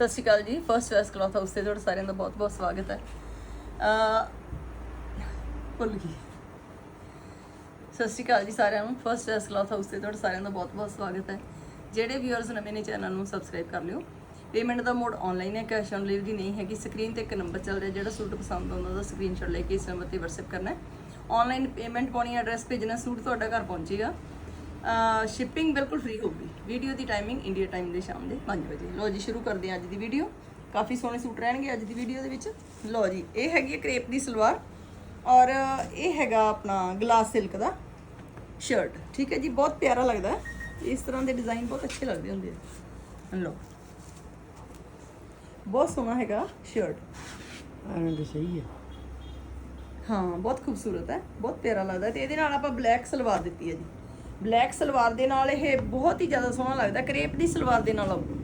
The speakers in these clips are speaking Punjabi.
ਸਤਿ ਸ਼੍ਰੀ ਅਕਾਲ ਜੀ। ਫਰਸਟ ਵੈਸ ਕਲੌਥ ਹਾਊਸ ਤੇ ਤੁਹਾਡਾ ਸਾਰਿਆਂ ਦਾ ਬਹੁਤ-ਬਹੁਤ ਸਵਾਗਤ ਹੈ। ਅ ਭੁੱਲ ਗਈ। ਸਤਿ ਸ਼੍ਰੀ ਅਕਾਲ ਜੀ ਸਾਰਿਆਂ ਨੂੰ। ਫਰਸਟ ਵੈਸ ਕਲੌਥ ਹਾਊਸ ਤੇ ਤੁਹਾਡਾ ਸਾਰਿਆਂ ਦਾ ਬਹੁਤ-ਬਹੁਤ ਸਵਾਗਤ ਹੈ। ਜਿਹੜੇ ਵੀਅਰਸ ਨਵੇਂ ਨੇ ਚੈਨਲ ਨੂੰ ਸਬਸਕ੍ਰਾਈਬ ਕਰ ਲਿਓ। ਪੇਮੈਂਟ ਦਾ ਮੋਡ ਆਨਲਾਈਨ ਹੈ ਕੈਸ਼ ਔਨ ਡਿਲੀਵਰੀ ਨਹੀਂ ਹੈਗੀ। ਸਕਰੀਨ ਤੇ ਇੱਕ ਨੰਬਰ ਚੱਲ ਰਿਹਾ ਜਿਹੜਾ ਸੂਟ ਪਸੰਦ ਆਉਂਦਾ, ਉਹਦਾ ਸਕਰੀਨਸ਼ਾਟ ਲੈ ਕੇ ਇਸ ਨੰਬਰ ਤੇ WhatsApp ਕਰਨਾ ਹੈ। ਆਨਲਾਈਨ ਪੇਮੈਂਟ ਪਾਉਣੀ ਐਡਰੈਸ ਭੇਜਣਾ ਸੂਟ ਤੁਹਾਡਾ ਘਰ ਪਹੁੰਚੇਗਾ। ਸ਼ਿਪਿੰਗ ਬਿਲਕੁਲ ਫ੍ਰੀ ਹੋਊਗੀ। ਵੀਡੀਓ ਦੀ ਟਾਈਮਿੰਗ ਇੰਡੀਆ ਟਾਈਮ ਦੇ ਸ਼ਾਮ ਦੇ 5 ਵਜੇ। ਲੋ ਜੀ ਸ਼ੁਰੂ ਕਰਦੇ ਹਾਂ ਅੱਜ ਦੀ ਵੀਡੀਓ ਕਾਫੀ ਸੋਹਣੇ ਸੂਟ ਰਹਿਣਗੇ ਅੱਜ ਦੀ ਵੀਡੀਓ ਦੇ ਵਿੱਚ। ਲੋ ਜੀ ਇਹ ਹੈਗੀ ਹੈ ਕਰੇਪ ਦੀ ਸਲਵਾਰ। ਔਰ ਇਹ ਹੈਗਾ ਆਪਣਾ ਗਲਾਸ ਸਿਲਕ ਦਾ ਸ਼ਰਟ ਠੀਕ ਹੈ ਜੀ ਬਹੁਤ ਪਿਆਰਾ ਲੱਗਦਾ। ਹੈ ਇਸ ਤਰ੍ਹਾਂ ਦੇ ਡਿਜ਼ਾਈਨ ਬਹੁਤ ਅੱਛੇ ਲੱਗਦੇ ਹੁੰਦੇ ਆ। ਲੋ ਬਹੁਤ ਸੋਹਣਾ ਹੈਗਾ ਸ਼ਰਟ ਰੰਗ ਸਹੀ ਹੈ। ਹਾਂ ਬਹੁਤ ਖੂਬਸੂਰਤ ਹੈ। ਬਹੁਤ ਪਿਆਰਾ ਲੱਗਦਾ। ਤੇ ਇਹਦੇ ਨਾਲ ਆਪਾਂ ਬਲੈਕ ਸਲਵਾਰ ਦਿੱਤੀ ਹੈ ਜੀ। ਬਲੈਕ ਸਲਵਾਰ ਦੇ ਨਾਲ ਇਹ ਬਹੁਤ ਹੀ ਜ਼ਿਆਦਾ ਸੋਹਣਾ ਲੱਗਦਾ, ਕਰੇਪ ਦੀ ਸਲਵਾਰ ਦੇ ਨਾਲ ਆਊਗਾ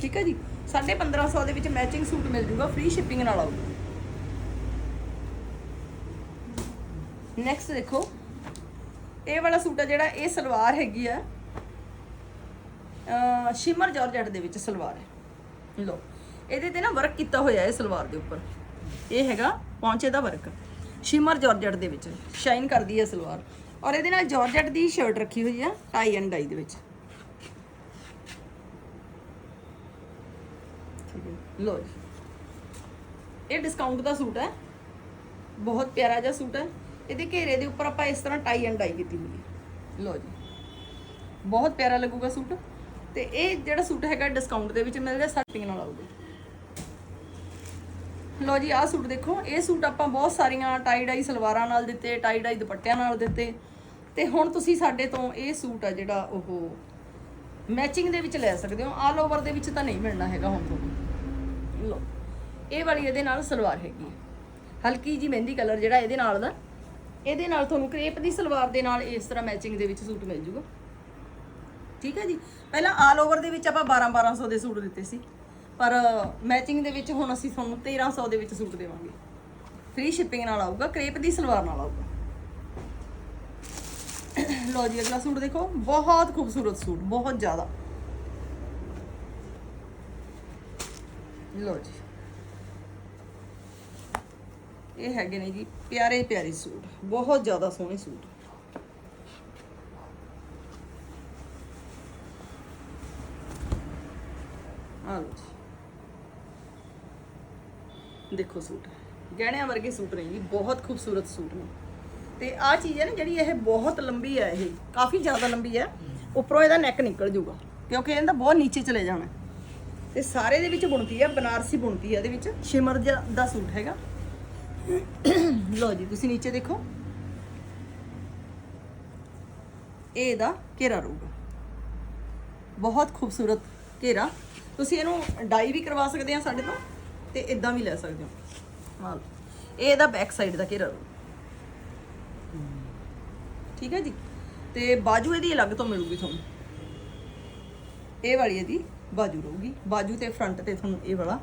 ਠੀਕ ਹੈ ਜੀ? 1550 ਦੇ ਵਿੱਚ ਮੈਚਿੰਗ ਸੂਟ ਮਿਲ ਜੂਗਾ ਫ੍ਰੀ ਸ਼ਿਪਿੰਗ ਨਾਲ ਆਊ ਨੈਕਸਟ ਦੇਖੋ। ਇਹ ਵਾਲਾ ਸੂਟ ਆ ਜਿਹੜਾ, ਇਹ ਸਲਵਾਰ ਹੈਗੀ ਆ। ਸ਼ਿਮਰ ਜਾਰਜਟ ਦੇ ਵਿੱਚ ਸਲਵਾਰ ਹੈ। ਲੋ ਇਹਦੇ ਤੇ ਨਾ ਵਰਕ ਕੀਤਾ ਹੋਇਆ ਹੈ ਸਲਵਾਰ ਦੇ ਉੱਪਰ। ਇਹ ਹੈਗਾ ਪੌਂਚੇ ਦਾ ਵਰਕ ਸ਼ਿਮਰ ਜਾਰਜਟ ਦੇ ਵਿੱਚ ਸ਼ਾਈਨ ਕਰਦੀ ਹੈ ਸਲਵਾਰ। ਔਰ ਇਹਦੇ ਨਾਲ ਜਾਰਜਟ ਦੀ ਸ਼ਰਟ ਰੱਖੀ ਹੋਈ ਹੈ ਟਾਈ ਐਂਡ ਡਾਈ ਦੇ ਵਿੱਚ। ਠੀਕ ਹੈ ਲੋ ਜੀ। ਇਹ ਡਿਸਕਾਊਂਟ ਦਾ ਸੂਟ ਹੈ। ਬਹੁਤ ਪਿਆਰਾ ਜਿਹਾ ਸੂਟ ਹੈ। ਇਹਦੇ ਘੇਰੇ ਦੇ ਉੱਪਰ ਆਪਾਂ ਇਸ ਤਰ੍ਹਾਂ ਟਾਈ ਐਂਡ ਡਾਈ ਕੀਤੀ ਹੋਈ ਹੈ। ਲੋ ਜੀ। ਬਹੁਤ ਪਿਆਰਾ ਲੱਗੂਗਾ ਸੂਟ। ਤੇ ਇਹ ਜਿਹੜਾ ਸੂਟ ਹੈਗਾ ਡਿਸਕਾਊਂਟ ਦੇ ਵਿੱਚ ਮਿਲ ਰਿਹਾ ਸਟਿੰਗ ਨਾਲ ਆਊਗਾ। ਲੋ ਜੀ, ਆਹ ਸੂਟ ਦੇਖੋ। ਇਹ ਸੂਟ ਆਪਾਂ ਬਹੁਤ ਸਾਰੀਆਂ ਟਾਈ ਡਾਈ ਸਲਵਾਰਾਂ ਨਾਲ ਦਿੱਤੇ ਟਾਈ ਡਾਈ ਦੁਪੱਟਿਆਂ ਨਾਲ ਦਿੱਤੇ। ਤੇ ਹੁਣ ਤੁਸੀਂ ਸਾਡੇ ਤੋਂ ਇਹ ਸੂਟ ਆ ਜਿਹੜਾ ਉਹ ਮੈਚਿੰਗ ਦੇ ਵਿੱਚ ਲੈ ਸਕਦੇ ਹੋ। ਆਲ ਓਵਰ ਦੇ ਵਿੱਚ ਤਾਂ ਨਹੀਂ ਮਿਲਣਾ ਹੈਗਾ ਹੁਣ ਤੁਹਾਨੂੰ ਲੋ ਇਹ ਵਾਲੀ ਇਹਦੇ ਨਾਲ ਸਲਵਾਰ ਹੈਗੀ ਹੈ ਹਲਕੀ ਜੀ ਮਹਿੰਦੀ ਕਲਰ ਜਿਹੜਾ ਇਹਦੇ ਨਾਲ ਦਾ, ਇਹਦੇ ਨਾਲ ਤੁਹਾਨੂੰ ਕ੍ਰੇਪ ਦੀ ਸਲਵਾਰ ਦੇ ਨਾਲ ਇਸ ਤਰ੍ਹਾਂ ਮੈਚਿੰਗ ਦੇ ਵਿੱਚ ਸੂਟ ਮਿਲ ਜੂਗਾ। ਠੀਕ ਹੈ ਜੀ? ਪਹਿਲਾਂ ਆਲ ਓਵਰ ਦੇ ਵਿੱਚ ਆਪਾਂ 12 1200 ਦੇ ਸੂਟ ਦਿੱਤੇ ਸੀ। ਪਰ ਮੈਚਿੰਗ ਦੇ ਵਿੱਚ ਹੁਣ ਅਸੀਂ ਤੁਹਾਨੂੰ 1300 ਦੇ ਵਿੱਚ ਸੂਟ ਦੇਵਾਂਗੇ। ਫ੍ਰੀ ਸ਼ਿਪਿੰਗ ਨਾਲ ਆਊਗਾ, ਕ੍ਰੇਪ ਦੀ ਸਲਵਾਰ ਨਾਲ ਆਊਗਾ। ਲੋ ਜੀ, ਅਗਲਾ ਸੂਟ ਦੇਖੋ, ਬਹੁਤ ਖੂਬਸੂਰਤ ਸੂਟ, ਬਹੁਤ ਜ਼ਿਆਦਾ। ਲੋ ਜੀ। ਇਹ ਹੈਗੇ ਨੇ ਜੀ, ਪਿਆਰੇ ਪਿਆਰੇ ਸੂਟ, ਬਹੁਤ ਜ਼ਿਆਦਾ ਸੋਹਣੇ ਸੂਟ। ਆ ਲਓ ਜੀ। ਦੇਖੋ ਸੂਟ। ਗਹਿਣਿਆਂ ਵਰਗੇ ਸੂਟ ਨੇ ਜੀ, ਬਹੁਤ ਖੂਬਸੂਰਤ ਸੂਟ ਨੇ। ਤੇ ਆ ਚੀਜ਼ ਹੈ ਨਾ ਜਿਹੜੀ ਇਹ ਬਹੁਤ ਲੰਬੀ ਹੈ ਇਹ, ਕਾਫੀ ਜ਼ਿਆਦਾ ਲੰਬੀ ਹੈ, ਉੱਪਰੋਂ ਇਹਦਾ ਨੈਕ ਨਿਕਲ ਜੂਗਾ ਕਿਉਂਕਿ ਇਹਦਾ ਬਹੁਤ ਨੀਚੇ ਚਲੇ ਜਾਣਾ ਤੇ ਸਾਰੇ ਦੇ ਵਿੱਚ ਬੁਣਤੀ ਹੈ, ਬਨਾਰਸੀ ਬੁਣਤੀ ਹੈ, ਇਹਦੇ ਵਿੱਚ ਸ਼ਿਮਰ ਜਿਹਾ ਦਾ ਸੂਟ ਹੈਗਾ। ਲਓ ਜੀ, ਤੁਸੀਂ ਨੀਚੇ ਦੇਖੋ। ਇਹ ਇਹਦਾ ਘੇਰਾ ਰਹੂਗਾ। ਬਹੁਤ ਖੂਬਸੂਰਤ ਘੇਰਾ। ਤੁਸੀਂ ਇਹਨੂੰ ਡਾਈ ਵੀ ਕਰਵਾ ਸਕਦੇ ਆ ਸਾਡੇ ਤੋਂ। ਤੇ ਇਦਾਂ ਵੀ ਲੈ ਸਕਦੇ ਹੋ। ਆਹ ਲਓ। ਇਹ ਇਹਦਾ ਬੈਕ ਸਾਈਡ ਦਾ ਘੇਰਾ। ਰਹੂ ਠੀਕ ਹੈ ਜੀ? ਤੇ ਬਾਜੂ ਇਹਦੀ ਅਲੱਗ ਤੋਂ ਮਿਲੂਗੀ ਤੁਹਾਨੂੰ। ਇਹ ਵਾਲੀ ਇਹਦੀ ਬਾਜੂ ਰਹੂਗੀ। ਬਾਜੂ ਤੇ ਫਰੰਟ ਤੇ ਤੁਹਾਨੂੰ ਇਹ ਵਾਲਾ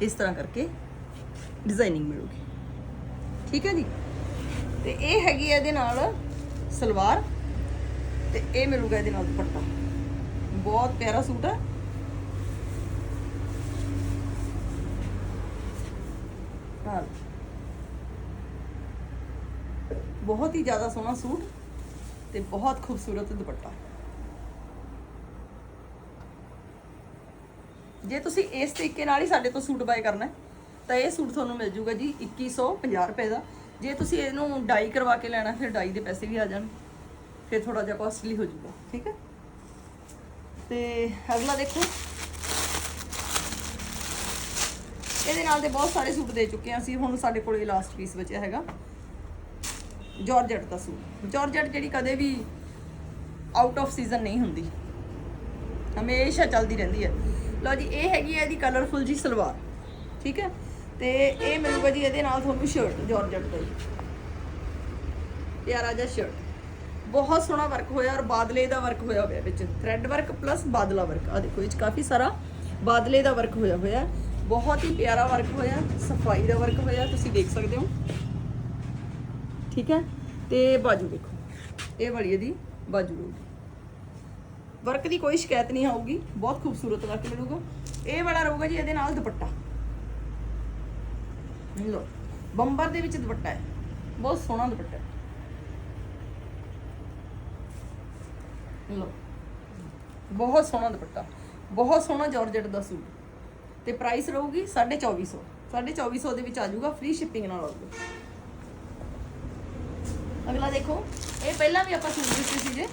ਇਸ ਤਰ੍ਹਾਂ ਕਰਕੇ ਡਿਜ਼ਾਈਨਿੰਗ ਮਿਲੂਗੀ। ਠੀਕ ਹੈ ਜੀ? ਤੇ ਇਹ ਹੈਗੀ ਹੈ ਇਹਦੇ ਨਾਲ ਸਲਵਾਰ। ਤੇ ਇਹ ਮਿਲੂਗਾ ਇਹਦੇ ਨਾਲ ਦੁਪੱਟਾ। ਬਹੁਤ ਪਿਆਰਾ ਸੂਟ ਹੈ। ਹਾਂ ਬਹੁਤ ਹੀ ਜ਼ਿਆਦਾ ਸੋਹਣਾ ਸੂਟ ਤੇ ਬਹੁਤ ਖੂਬਸੂਰਤ ਦੁਪੱਟਾ। ਜੇ ਤੁਸੀਂ ਇਸ ਤਰੀਕੇ ਨਾਲ ਹੀ ਸਾਡੇ ਤੋਂ ਸੂਟ ਬਾਏ ਕਰਨਾ ਤਾਂ ਇਹ ਸੂਟ ਤੁਹਾਨੂੰ ਮਿਲ ਜੂਗਾ ਜੀ 2150 ਰੁਪਏ ਦਾ। ਜੇ ਤੁਸੀਂ ਇਹਨੂੰ ਡਾਈ ਕਰਵਾ ਕੇ ਲੈਣਾ, ਫਿਰ ਡਾਈ ਦੇ ਪੈਸੇ ਵੀ ਆ ਜਾਣ। ਫਿਰ ਥੋੜਾ ਜਿਹਾ ਕਾਸਟਲੀ ਹੋ ਜੂਗਾ, ਠੀਕ ਹੈ? ਤੇ ਅਗਲਾ ਦੇਖੋ ਇਹਦੇ ਨਾਲ ਦੇ ਬਹੁਤ ਸਾਰੇ ਸੂਟ ਦੇ ਚੁੱਕੇ ਹਾਂ ਅਸੀਂ, ਹੁਣ ਸਾਡੇ ਕੋਲ ਲਾਸਟ ਪੀਸ ਬਚਿਆ ਹੈਗਾ। ਜਾਰਜਟ ਦਾ ਸੂਟ। ਜਾਰਜਟ ਜਿਹੜੀ ਕਦੇ ਵੀ ਆਊਟ ਆਫ ਸੀਜ਼ਨ ਨਹੀਂ ਹੁੰਦੀ। ਹਮੇਸ਼ਾ ਚੱਲਦੀ ਰਹਿੰਦੀ ਹੈ। ਲਓ ਜੀ, ਇਹ ਹੈਗੀ ਹੈ ਇਹਦੀ ਕਲਰਫੁਲ ਜੀ ਸਲਵਾਰ। ਠੀਕ ਹੈ? ਤੇ ਇਹ ਮਿਲੂਗਾ ਜੀ ਇਹਦੇ ਨਾਲ ਤੁਹਾਨੂੰ ਸ਼ਰਟ ਜਾਰਜਟ ਦਾ ਜੀ। ਪਿਆਰਾ ਜਿਹਾ ਸ਼ਰਟ ਬਹੁਤ ਸੋਹਣਾ ਵਰਕ ਹੋਇਆ ਔਰ ਬਾਦਲੇ ਦਾ ਵਰਕ ਹੋਇਆ ਹੋਇਆ ਵਿੱਚ। ਥ੍ਰੈਡ ਵਰਕ ਪਲੱਸ ਬਾਦਲਾ ਵਰਕ ਆ ਦੇਖੋ, ਇਹ 'ਚ ਕਾਫੀ ਸਾਰਾ ਬਾਦਲੇ ਦਾ ਵਰਕ ਹੋਇਆ ਹੋਇਆ। ਬਹੁਤ ਹੀ ਪਿਆਰਾ ਵਰਕ ਹੋਇਆ, ਸਫ਼ਾਈ ਦਾ ਵਰਕ ਹੋਇਆ, ਤੁਸੀਂ ਦੇਖ ਸਕਦੇ ਹੋ। ਠੀਕ ਹੈ? ਤੇ ਬਾਜੂ ਦੇਖੋ। ਇਹ ਵਾਲੀ ਇਹਦੀ ਬਾਜੂ ਹੋਊਗੀ। ਵਰਕ ਦੀ ਕੋਈ ਸ਼ਿਕਾਇਤ ਨਹੀਂ ਆਊਗੀ, ਬਹੁਤ ਖੂਬਸੂਰਤ ਵਰਕ ਮਿਲੂਗਾ। ਇਹ ਵਾਲਾ ਰਹੂਗਾ ਜੀ ਇਹਦੇ ਨਾਲ ਦੁਪੱਟਾ। ਲੋ ਬੰਬਰ ਦੇ ਵਿੱਚ ਦੁਪੱਟਾ ਹੈ। ਬਹੁਤ ਸੋਹਣਾ ਦੁਪੱਟਾ ਹੈ। ਲੋ ਬਹੁਤ ਸੋਹਣਾ ਦੁਪੱਟਾ। ਬਹੁਤ ਸੋਹਣਾ ਜਾਰਜਟ ਦਾ ਸੂਟ। ਤੇ ਪ੍ਰਾਈਸ ਰਹੂਗੀ 2450 2450 ਦੇ ਵਿੱਚ ਆ ਜਾਊਗਾ ਫ੍ਰੀ ਸ਼ਿਪਿੰਗ ਨਾਲ ਆਊਗਾ ਅਗਲਾ ਦੇਖੋ, ਇਹ ਪਹਿਲਾਂ ਵੀ ਆਪਾਂ ਸੂਟ ਦਿੱਤੇ ਸੀ ਜੇ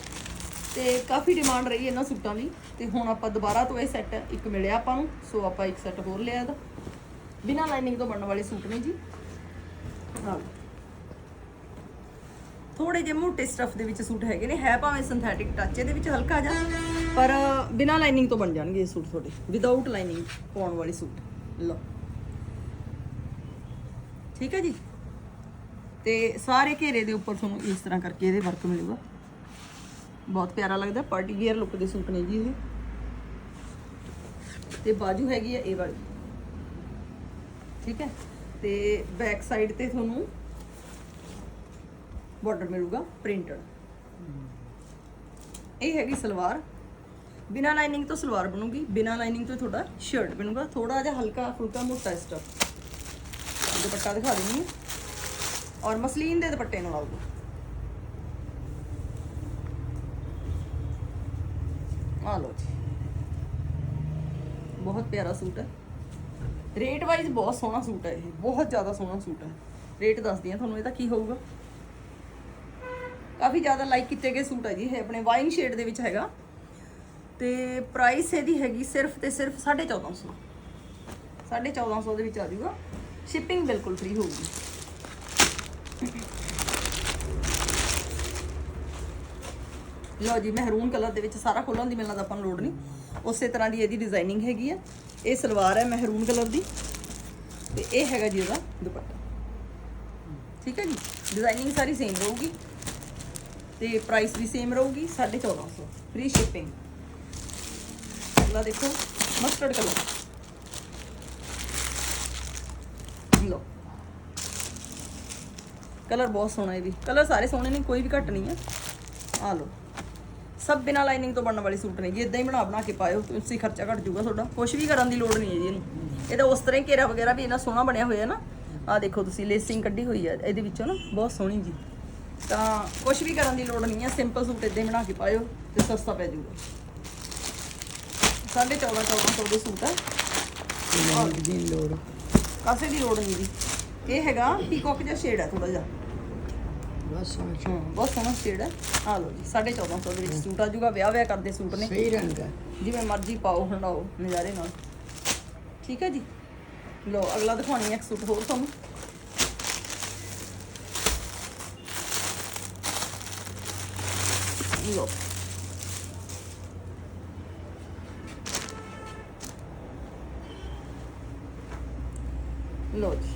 ਤੇ ਕਾਫੀ ਡਿਮਾਂਡ ਰਹੀ ਇਹਨਾਂ ਸੂਟਾਂ ਦੀ, ਤੇ ਹੁਣ ਆਪਾਂ ਦੁਬਾਰਾ ਤੋਂ ਇਹ ਸੈੱਟ ਇੱਕ ਮਿਲਿਆ ਆਪਾਂ ਨੂੰ, ਸੋ ਆਪਾਂ ਇੱਕ ਸੈੱਟ ਹੋਰ ਲਿਆ ਇਹਦਾ। ਬਿਨਾਂ ਲਾਈਨਿੰਗ ਤੋਂ ਬਣਨ ਵਾਲੇ ਸੂਟ ਨੇ ਜੀ। ਹਾਂ ਥੋੜੇ ਜਿਹੇ ਮੋਟੇ ਸਟਫ ਦੇ ਵਿੱਚ ਸੂਟ ਹੈਗੇ ਨੇ, ਹੈ ਭਾਵੇਂ ਸਿੰਥੈਟਿਕ ਟੱਚ ਇਹਦੇ ਵਿੱਚ ਹਲਕਾ ਜਿਹਾ। ਪਰ ਬਿਨਾਂ ਲਾਈਨਿੰਗ ਤੋਂ ਬਣ ਜਾਣਗੇ ਇਹ ਸੂਟ ਤੁਹਾਡੇ। ਵਿਦਆਊਟ ਲਾਈਨਿੰਗ ਪਾਉਣ ਵਾਲੇ ਸੂਟ। ਲਓ। ਠੀਕ ਹੈ ਜੀ? ਤੇ ਸਾਰੇ ਘੇਰੇ ਦੇ ਉੱਪਰ ਤੁਹਾਨੂੰ ਇਸ ਤਰ੍ਹਾਂ ਕਰਕੇ ਇਹਦੇ ਵਰਕ ਮਿਲੂਗਾ। ਬਹੁਤ ਪਿਆਰਾ ਲੱਗਦਾ ਪਾਰਟੀ ਵੇਅਰ ਲੁੱਕ ਦੇ ਸੂਟ ਨੇ ਜੀ ਇਹ। ਤੇ ਬਾਜੂ ਹੈਗੀ ਹੈ ਇਹ ਵਾਲੀ। ਠੀਕ ਹੈ? ਤੇ ਬੈਕ ਸਾਈਡ ਤੇ ਤੁਹਾਨੂੰ ਬਾਰਡਰ ਮਿਲੂਗਾ ਪ੍ਰਿੰਟਡ ਇਹ ਹੈਗੀ ਸਲਵਾਰ। ਬਿਨਾ ਲਾਈਨਿੰਗ ਤੋਂ ਸਲਵਾਰ ਬਣੂਗੀ, ਬਿਨਾ ਲਾਈਨਿੰਗ ਤੋਂ ਤੁਹਾਡਾ ਸ਼ਰਟ ਬਣੂਗਾ। ਥੋੜਾ ਜਿਹਾ ਹਲਕਾ ਫੁਲਕਾ ਮੋਟਾ ਸਟਫ ਦੁਪੱਟਾ ਦਿਖਾ ਦਿੰਦੀ ਹਾਂ। ਔਰ ਮਸਲੀਨ ਦੇ ਦੁਪੱਟੇ ਨਾਲ ਆਊਗਾ। ਆ ਲਓ ਜੀ। ਬਹੁਤ ਪਿਆਰਾ ਸੂਟ ਹੈ। ਰੇਟ ਵਾਈਜ਼ ਬਹੁਤ ਸੋਹਣਾ ਸੂਟ ਹੈ ਇਹ। ਬਹੁਤ ਜ਼ਿਆਦਾ ਸੋਹਣਾ ਸੂਟ ਹੈ। ਰੇਟ ਦੱਸਦੀ ਹਾਂ ਤੁਹਾਨੂੰ ਇਹਦਾ ਕੀ ਹੋਊਗਾ? ਕਾਫੀ ਜ਼ਿਆਦਾ ਲਾਈਕ ਕੀਤੇ ਗਏ ਸੂਟ ਹੈ ਜੀ। ਇਹ ਆਪਣੇ ਵਾਈਨ ਸ਼ੇਡ ਦੇ ਵਿੱਚ ਹੈਗਾ। ਤੇ ਪ੍ਰਾਈਸ ਇਹਦੀ ਹੈਗੀ ਸਿਰਫ ਤੇ ਸਿਰਫ 1450 1450 ਦੇ ਵਿੱਚ ਆ ਜੂਗਾ ਸ਼ਿਪਿੰਗ ਬਿਲਕੁਲ ਫ੍ਰੀ ਹੋਊਗੀ। ਲਓ ਜੀ, ਮਹਿਰੂਨ ਕਲਰ ਦੇ ਵਿੱਚ ਸਾਰਾ ਖੋਲਣ ਦੀ ਮਿਲਣਾ ਤਾਂ ਆਪਾਂ ਨੂੰ ਲੋੜ ਨਹੀਂ। ਉਸੇ ਤਰ੍ਹਾਂ ਦੀ ਇਹਦੀ ਡਿਜ਼ਾਈਨਿੰਗ ਹੈਗੀ ਆ। ਇਹ ਸਲਵਾਰ ਹੈ ਮਹਿਰੂਨ ਕਲਰ ਦੀ। ਤੇ ਇਹ ਹੈਗਾ ਜੀ ਇਹਦਾ ਦੁਪੱਟਾ। ਠੀਕ ਹੈ ਜੀ? ਡਿਜ਼ਾਈਨਿੰਗ ਸਾਰੀ ਸੇਮ ਰਹੂਗੀ। ਤੇ ਪ੍ਰਾਈਸ ਵੀ ਸੇਮ ਰਹੂਗੀ 1450 ਫ੍ਰੀ ਸ਼ਿਪਿੰਗ ਅਗਲਾ ਦੇਖੋ ਮਸਟਰਡ ਕਲਰ। ਲਓ। ਕਲਰ ਬਹੁਤ ਸੋਹਣਾ ਹੈ ਵੀ ਕਲਰ ਸਾਰੇ ਸੋਹਣੇ ਨੇ, ਕੋਈ ਵੀ ਘੱਟ ਨਹੀਂ ਹੈ। ਆ ਲਓ। ਸਭ ਬਿਨਾ ਲਾਈਨਿੰਗ ਤੋਂ ਬਣਨ ਵਾਲੇ ਸੂਟ ਨੇ ਜੀ। ਇਦਾਂ ਹੀ ਬਣਾ ਬਣਾ ਕੇ ਪਾਇਓ, ਤੁਸੀਂ ਖਰਚਾ ਘਟ ਜਾਊਗਾ ਤੁਹਾਡਾ। ਕੁਝ ਵੀ ਕਰਨ ਦੀ ਲੋੜ ਨਹੀਂ ਹੈ ਜੀ ਇਹਨੂੰ ਇਹਦਾ ਉਸ ਤਰ੍ਹਾਂ ਹੀ ਘੇਰਾ ਵਗੈਰਾ ਵੀ ਇੰਨਾ ਸੋਹਣਾ ਬਣਿਆ ਹੋਇਆ ਨਾ। ਆ ਦੇਖੋ ਤੁਸੀਂ ਲੇਸਿੰਗ ਕੱਢੀ ਹੋਈ ਹੈ। ਇਹਦੇ ਵਿੱਚੋਂ ਨਾ ਬਹੁਤ ਸੋਹਣੀ ਜੀ। ਤਾਂ ਕੁਝ ਵੀ ਕਰਨ ਦੀ ਲੋੜ ਨਹੀਂ ਹੈ। ਸਿੰਪਲ ਸੂਟ ਇਦਾਂ ਹੀ ਬਣਾ ਕੇ ਪਾਇਓ ਤੇ ਸਸਤਾ ਪੈ ਜਾਊਗਾ। 1450 1400 ਦੇ ਸੂਟ ਹੈ ਲਾਈਨਿੰਗ ਦੀ ਲੋੜ। ਕਾਸੇ ਦੀ ਲੋੜ ਨਹੀਂ ਜੀ ਇਹ ਹੈਗਾ ਪੀਕੌਕ ਜਿਹਾ ਸ਼ੇਡ ਹੈ ਥੋੜਾ ਜਿਹਾ। ਬਸ ਹਾਂ ਬਹੁਤ ਸੋਹਣਾ ਸ਼ੇਡ ਹੈ ਆ ਲਓ ਜੀ 1450 ਦੇ ਵਿੱਚ ਸੂਟ ਆ। ਜਾਊਗਾ ਵਿਆਹ ਵਿਆਹ ਕਰਦੇ ਸੂਟ ਨੇ। ਸਹੀ ਰੰਗ ਹੈ ਜਿਵੇਂ ਮਰਜ਼ੀ ਪਾਓ ਹੰਡਾਓ ਨਜ਼ਾਰੇ ਨਾਲ। ਠੀਕ ਹੈ ਜੀ? ਲੋ ਅਗਲਾ ਦਿਖਾਉਣੀ ਹੈ ਇੱਕ ਸੂਟ ਹੋਰ ਤੁਹਾਨੂੰ। ਲੋ ਲੋ ਜੀ।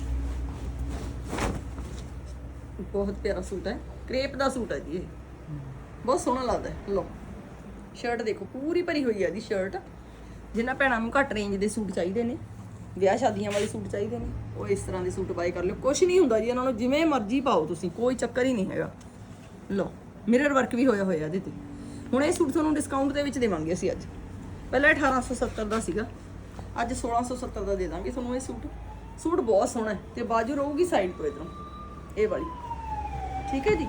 ਬਹੁਤ ਪਿਆਰਾ ਸੂਟ ਹੈ। ਕ੍ਰੇਪ ਦਾ ਸੂਟ ਹੈ ਜੀ ਇਹ। ਬਹੁਤ ਸੋਹਣਾ ਲੱਗਦਾ ਹੈ। ਲੋ ਸ਼ਰਟ ਦੇਖੋ, ਪੂਰੀ ਭਰੀ ਹੋਈ ਹੈ ਇਹਦੀ ਸ਼ਰਟ ਜਿਨ੍ਹਾਂ ਭੈਣਾਂ ਨੂੰ ਘੱਟ ਰੇਂਜ ਦੇ ਸੂਟ ਚਾਹੀਦੇ ਨੇ, ਵਿਆਹ ਸ਼ਾਦੀਆਂ ਵਾਲੇ ਸੂਟ ਚਾਹੀਦੇ ਨੇ, ਉਹ ਇਸ ਤਰ੍ਹਾਂ ਦੇ ਸੂਟ ਬਾਈ ਕਰ ਲਿਓ। ਕੁਝ ਨਹੀਂ ਹੁੰਦਾ ਜੀ, ਇਹਨਾਂ ਨੂੰ ਜਿਵੇਂ ਮਰਜ਼ੀ ਪਾਓ ਤੁਸੀਂ, ਕੋਈ ਚੱਕਰ ਹੀ ਨਹੀਂ ਹੈਗਾ। ਲਓ ਮਿਰਰ ਵਰਕ ਵੀ ਹੋਇਆ ਹੋਇਆ ਇਹਦੇ ਤੇ। ਹੁਣ ਇਹ ਸੂਟ ਤੁਹਾਨੂੰ ਡਿਸਕਾਊਂਟ ਦੇ ਵਿੱਚ ਦੇਵਾਂਗੇ ਅਸੀਂ ਅੱਜ। ਪਹਿਲਾਂ 1870 ਦਾ ਸੀਗਾ, ਅੱਜ 1670 ਦਾ ਦੇ ਦਾਂਗੇ ਤੁਹਾਨੂੰ ਇਹ ਸੂਟ। ਸੂਟ ਬਹੁਤ ਸੋਹਣਾ ਹੈ ਤੇ ਬਾਜੂ ਰਹੂਗੀ ਸਾਈਡ ਤੋਂ ਇਧਰੋਂ। ਇਹ ਵਾਲੀ। ਠੀਕ ਹੈ ਜੀ?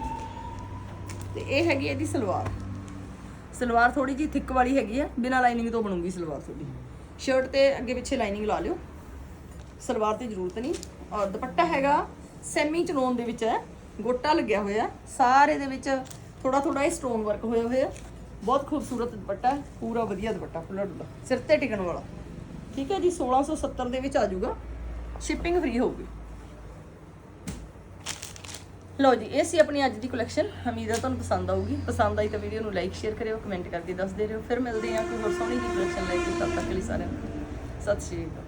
ਤੇ ਇਹ ਹੈਗੀ ਇਹਦੀ ਸਲਵਾਰ। ਸਲਵਾਰ ਥੋੜੀ ਜੀ ਥਿੱਕ ਵਾਲੀ ਹੈਗੀ ਆ, ਬਿਨਾ ਲਾਈਨਿੰਗ ਤੋਂ ਬਣੂਗੀ ਸਲਵਾਰ ਤੁਹਾਡੀ। ਸ਼ਰਟ ਤੇ ਅੱਗੇ ਪਿੱਛੇ ਲਾਈਨਿੰਗ ਲਾ ਲਿਓ। ਸਲਵਾਰ ਤੇ ਜ਼ਰੂਰਤ ਨਹੀਂ। ਔਰ ਦੁਪੱਟਾ ਹੈਗਾ ਸੈਮੀ ਚਨੋਨ ਦੇ ਵਿੱਚ ਹੈ। ਗੋਟਾ ਲੱਗਿਆ ਹੋਇਆ। ਸਾਰੇ ਦੇ ਵਿੱਚ ਥੋੜਾ ਥੋੜਾ ਇਹ ਸਟੋਨ ਵਰਕ ਹੋਇਆ ਹੋਇਆ। ਬਹੁਤ ਖੂਬਸੂਰਤ ਦੁਪੱਟਾ ਹੈ। ਪੂਰਾ ਵਧੀਆ ਦੁਪੱਟਾ ਫੁੱਲਾ ਡੁੱਲਾ ਸਿਰ ਤੇ ਟਿਕਣ ਵਾਲਾ। ਠੀਕ ਹੈ ਜੀ? 1670 ਦੇ ਵਿੱਚ ਆ ਜਾਊਗਾ। ਸ਼ਿਪਿੰਗ ਫ੍ਰੀ ਹੋਊਗੀ। ਲਓ ਜੀ, ਇਹ ਸੀ ਆਪਣੀ ਅੱਜ ਦੀ ਕਲੈਕਸ਼ਨ ਉਮੀਦ ਤੁਹਾਨੂੰ ਪਸੰਦ ਆਊਗੀ। ਪਸੰਦ ਆਈ ਤਾਂ ਵੀਡੀਓ ਨੂੰ ਲਾਈਕ ਸ਼ੇਅਰ ਕਰਿਓ ਕਮੈਂਟ ਕਰਕੇ ਦੱਸਦੇ ਰਹੋ। ਫਿਰ ਮਿਲਦੇ ਹਾਂ ਕੋਈ ਹੋਰ ਸੋਹਣੀ ਜਿਹੀ ਕਲੈਕਸ਼ਨ ਲੈ ਕੇ। ਤਦ ਤੱਕ ਲਈ ਸਾਰਿਆਂ ਨੂੰ। ਸਤਿ ਸ਼੍ਰੀ ਅਕਾਲ।